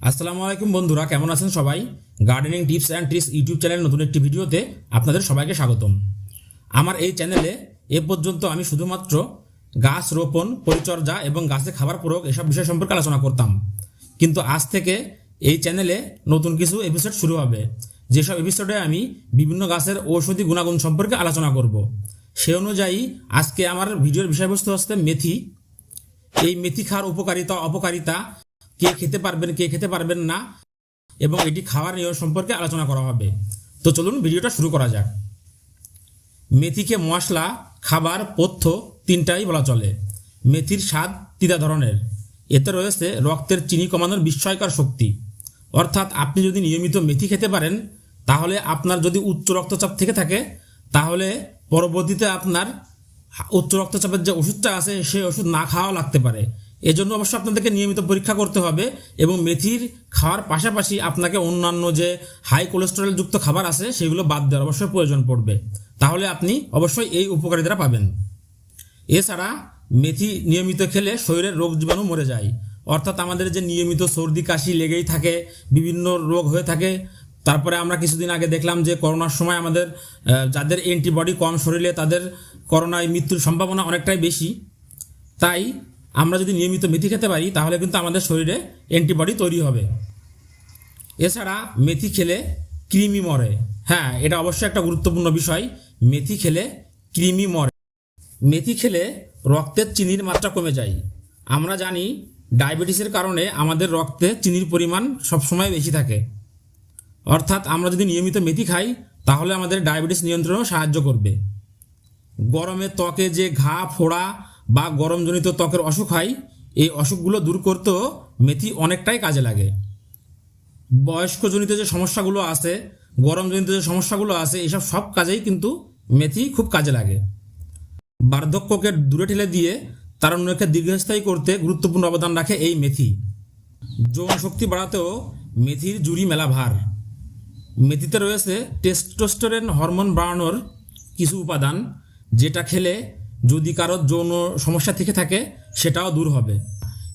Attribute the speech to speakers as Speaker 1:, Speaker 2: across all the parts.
Speaker 1: আসসালামু আলাইকুম বন্ধুরা, কেমন আছেন সবাই? Gardening tips and tricks YouTube channel নতুন একটি ভিডিওতে আপনাদের সবাইকে স্বাগতম। আমার এই চ্যানেলে এ পর্যন্ত আমি শুধুমাত্র গাছ রোপণ, পরিচর্যা এবং গাছে খাবার প্রয়োগ এসব বিষয় সম্পর্কে আলোচনা করতাম। কিন্তু আজ থেকে এই চ্যানেলে নতুন কিছু এপিসোড শুরু হবে। যেসব এপিসোডে আমি বিভিন্ন গাছের ঔষধি গুণাগুণ সম্পর্কে আলোচনা করব। সে অনুযায়ী আজকে আমার ভিডিওর বিষয়বস্তু হচ্ছে মেথি। এই মেথি খাওয়ার উপকারিতা, অপকারিতা কে খেতে পারবেন, কে খেতে পারবেন না, এবং এটি খাওয়ার নিয়ম সম্পর্কে আলোচনা করা হবে। তো চলুন ভিডিওটা শুরু করা যাক। মেথিকে মশলা, খাবার, পথ্য তিনটাই বলা চলে। মেথির স্বাদ তিতা ধরনের। এতে রয়েছে রক্তের চিনি কমানোর বিস্ময়কর শক্তি। অর্থাৎ আপনি যদি নিয়মিত মেথি খেতে পারেন, তাহলে আপনার যদি উচ্চ রক্তচাপ থেকে থাকে, তাহলে পরবর্তীতে আপনার উচ্চ রক্তচাপের যে ওষুধটা আছে সেই ওষুধ না খাওয়া লাগতে পারে। এজন্য অবশ্য আপনাদেরকে নিয়মিত পরীক্ষা করতে হবে এবং মেথির খাওয়ার পাশাপাশি আপনাকে অন্যান্য যে হাই কোলেস্টেরল যুক্ত খাবার আছে সেগুলো বাদ দেওয়ার অবশ্যই প্রয়োজন পড়বে। তাহলে আপনি অবশ্যই এই উপকারিতাটা পাবেন। এছাড়া মেথি নিয়মিত খেলে শরীরের রোগ জীবাণু মরে যায়। অর্থাৎ আমাদের যে নিয়মিত সর্দি, কাশি লেগেই থাকে, বিভিন্ন রোগ হয়ে থাকে। তারপরে আমরা কিছুদিন আগে দেখলাম যে করোনার সময় আমাদের যাদের অ্যান্টিবডি কম শরীরে, তাদের করোনায় মৃত্যুর সম্ভাবনা অনেকটাই বেশি। তাই আমরা যদি নিয়মিত মেথি খেতে পারি, তাহলে কিন্তু আমাদের শরীরে অ্যান্টিবডি তৈরি হবে। এছাড়া মেথি খেলে কৃমি মরে। হ্যাঁ এটা অবশ্যই একটা গুরুত্বপূর্ণ বিষয়। মেথি খেলে কৃমি মরে। মেথি খেলে রক্তের চিনির মাত্রা কমে যায়। আমরা জানি ডায়াবেটিসের কারণে আমাদের রক্তে চিনির পরিমাণ সবসময় বেশি থাকে। অর্থাৎ আমরা যদি নিয়মিত মেথি খাই, তাহলে আমাদের ডায়াবেটিস নিয়ন্ত্রণেও সাহায্য করবে। গরমে ত্বকে যে ঘা, ফোড়া বা গরমজনিত ত্বকের অসুখ হয়, এই অসুখগুলো দূর করতেও মেথি অনেকটাই কাজে লাগে। বয়স্কজনিত যে সমস্যাগুলো আছে, গরমজনিত যে সমস্যাগুলো আছে, এসব সব কাজেই কিন্তু মেথি খুব কাজে লাগে। বার্ধক্যকে দূরে ঠেলে দিয়ে তারুণ্যকে দীর্ঘস্থায়ী করতে গুরুত্বপূর্ণ অবদান রাখে এই মেথি। যৌন শক্তি বাড়াতেও মেথির জুড়ি মেলা ভার। মেথিতে রয়েছে টেস্টোস্টেরন হরমোন বাড়ানোর কিছু উপাদান, যেটা খেলে যদি কারোর যৌন সমস্যা থেকে থাকে, সেটাও দূর হবে।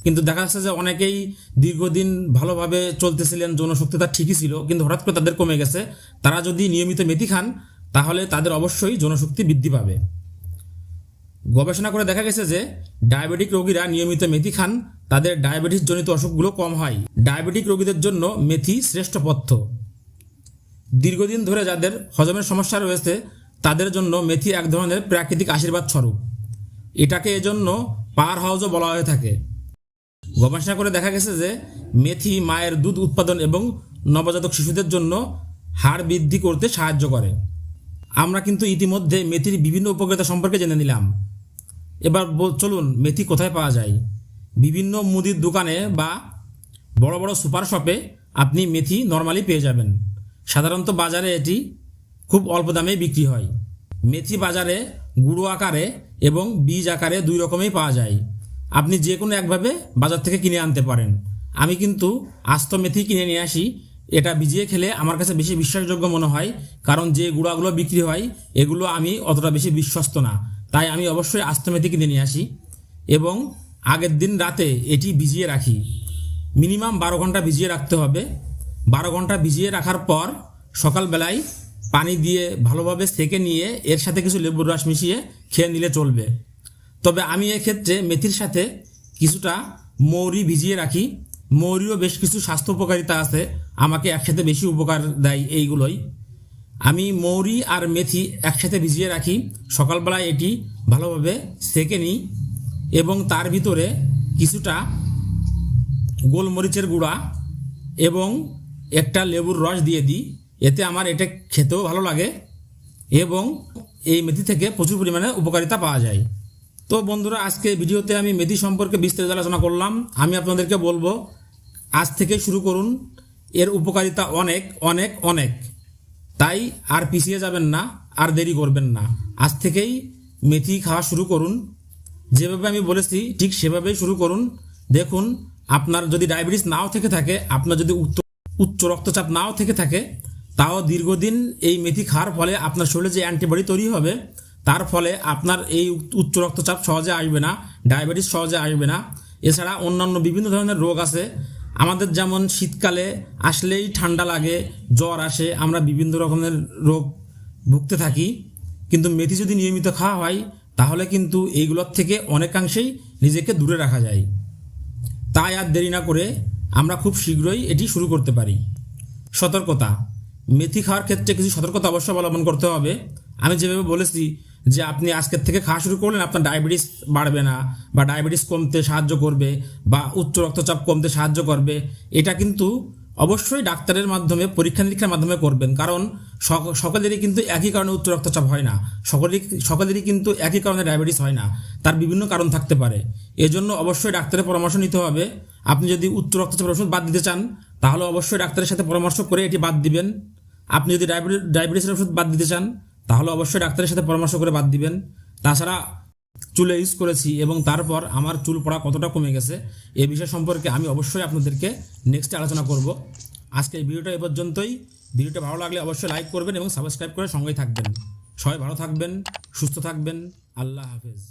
Speaker 1: কিন্তু দেখা যাচ্ছে যে অনেকেই দীর্ঘদিন ভালোভাবে চলতেছিলেন, যৌন শক্তি তার ঠিকই ছিল, কিন্তু হঠাৎ করে তাদের কমে গেছে। তারা যদি নিয়মিত মেথি খান, তাহলে তাদের অবশ্যই যৌনশক্তি বৃদ্ধি পাবে। গবেষণা করে দেখা গেছে যে, ডায়াবেটিক রোগীরা নিয়মিত মেথি খান, তাদের ডায়াবেটিস জনিত অসুখগুলো কম হয়। ডায়াবেটিক রোগীদের জন্য মেথি শ্রেষ্ঠ পথ্য। দীর্ঘদিন ধরে যাদের হজমের সমস্যা রয়েছে তাদের জন্য মেথি এক ধরনের প্রাকৃতিক আশীর্বাদ স্বরূপ। এটাকে এজন্য পাওয়ার হাউসও বলা হয়ে থাকে। গবেষণা করে দেখা গেছে যে মেথি মায়ের দুধ উৎপাদন এবং নবজাতক শিশুদের জন্য হাড় বৃদ্ধি করতে সাহায্য করে। আমরা কিন্তু ইতিমধ্যে মেথির বিভিন্ন উপকারিতা সম্পর্কে জেনে নিলাম। এবার চলুন মেথি কোথায় পাওয়া যায়? বিভিন্ন মুদির দোকানে বা বড় বড় সুপার শপে আপনি মেথি নর্মালি পেয়ে যাবেন। সাধারণত বাজারে এটি খুব অল্প দামে বিক্রি হয়। মেথি বাজারে গুঁড়ো আকারে এবং বীজ আকারে দুই রকমেই পাওয়া যায়। আপনি যে কোনো একভাবে বাজার থেকে কিনে আনতে পারেন। আমি কিন্তু আস্ত মেথি কিনে নিয়ে আসি। এটা ভিজিয়ে খেলে আমার কাছে বেশি বিশ্বাসযোগ্য মনে হয়। কারণ যে গুঁড়াগুলো বিক্রি হয়, এগুলো আমি অতটা বেশি বিশ্বস্ত না। তাই আমি অবশ্যই আস্ত মেথি কিনে নিয়ে আসি এবং আগের দিন রাতে এটি ভিজিয়ে রাখি। মিনিমাম বারো ঘণ্টা ভিজিয়ে রাখতে হবে। বারো ঘণ্টা ভিজিয়ে রাখার পর সকালবেলায় পানি দিয়ে ভালোভাবে সেকে নিয়ে এর সাথে কিছু লেবুর রস মিশিয়ে খেয়ে নিলে চলবে। তবে আমি এক্ষেত্রে মেথির সাথে কিছুটা মৌরি ভিজিয়ে রাখি। মৌরিও বেশ কিছু স্বাস্থ্য উপকারিতা আছে, আমাকে একসাথে বেশি উপকার দেয় এইগুলোই। আমি মৌরি আর মেথি একসাথে ভিজিয়ে রাখি, সকালবেলায় এটি ভালোভাবে সেকে নিই এবং তার ভিতরে কিছুটা গোলমরিচের গুঁড়া এবং একটা লেবুর রস দিয়ে দিই। এতে আমার এটা খেতেও ভালো লাগে এবং এই মেথি থেকে প্রচুর পরিমাণে উপকারিতা পাওয়া যায়। তো বন্ধুরা, আজকে ভিডিওতে আমি মেথি সম্পর্কে বিস্তারিত আলোচনা করলাম। আমি আপনাদেরকে বলব, আজ থেকে শুরু করুন। এর উপকারিতা অনেক অনেক অনেক। তাই আর পিছিয়ে যাবেন না, আর দেরি করবেন না। আজ থেকেই মেথি খাওয়া শুরু করুন। যেভাবে আমি বলেছি, ঠিক সেভাবেই শুরু করুন। দেখুন, আপনার যদি ডায়াবেটিস নাও থেকে থাকে, আপনার যদি উচ্চ উচ্চ রক্তচাপ নাও থেকে থাকে তাও দীর্ঘদিন এই মেথি খাওয়ার ফলে আপনার শরীরে যে অ্যান্টিবডি তৈরি হবে, তার ফলে আপনার এই উচ্চ রক্তচাপ সহজে আসবে না, ডায়াবেটিস সহজে আসবে না। এছাড়া অন্যান্য বিভিন্ন ধরনের রোগ আছে। আমাদের যেমন শীতকালে আসলেই ঠান্ডা লাগে, জ্বর আসে, আমরা বিভিন্ন রকমের রোগ ভুগতে থাকি। কিন্তু মেথি যদি নিয়মিত খাওয়া হয়, তাহলে কিন্তু এইগুলোর থেকে অনেকাংশেই নিজেকে দূরে রাখা যায়। তাই আর দেরি না করে আমরা খুব শীঘ্রই এটি শুরু করতে পারি। সতর্কতা। মেথি খাওয়ার ক্ষেত্রে কিছু সতর্কতা অবশ্যই অবলম্বন করতে হবে। আমি যেভাবে বলেছি যে আপনি আজকের থেকে খাওয়া শুরু করলেন, আপনার ডায়াবেটিস বাড়বে না বা ডায়াবেটিস কমতে সাহায্য করবে বা উচ্চ রক্তচাপ কমতে সাহায্য করবে। এটা কিন্তু অবশ্যই ডাক্তারের মাধ্যমে, পরীক্ষা নিরীক্ষার মাধ্যমে করবেন। কারণ সক- সকলেরই কিন্তু একই কারণে উচ্চ রক্তচাপ হয় না। সকলেরই সকলেরই কিন্তু একই কারণে ডায়াবেটিস হয় না। তার বিভিন্ন কারণ থাকতে পারে। এজন্য অবশ্যই ডাক্তারের পরামর্শ নিতে হবে। আপনি যদি উচ্চ রক্তচাপের ওষুধ বাদ দিতে চান, তাহলে অবশ্যই ডাক্তারের সাথে পরামর্শ করে এটি বাদ দিবেন। আপনি যদি ডায়াবেটিস ডায়াবেটিসের ওষুধ বাদ দিতে চান, তাহলে অবশ্যই ডাক্তারের সাথে পরামর্শ করে বাদ দিবেন। তাছাড়া চুলে ইউজ করেছি এবং তারপর আমার চুল পড়া কতটা কমে গেছে, এ বিষয় সম্পর্কে আমি অবশ্যই আপনাদেরকে নেক্সটে আলোচনা করব। আজকে এই ভিডিওটা এ পর্যন্তই। ভিডিওটা ভালো লাগলে অবশ্যই লাইক করবেন এবং সাবস্ক্রাইব করে সঙ্গেই থাকবেন। সবাই ভালো থাকবেন, সুস্থ থাকবেন। আল্লাহ হাফেজ।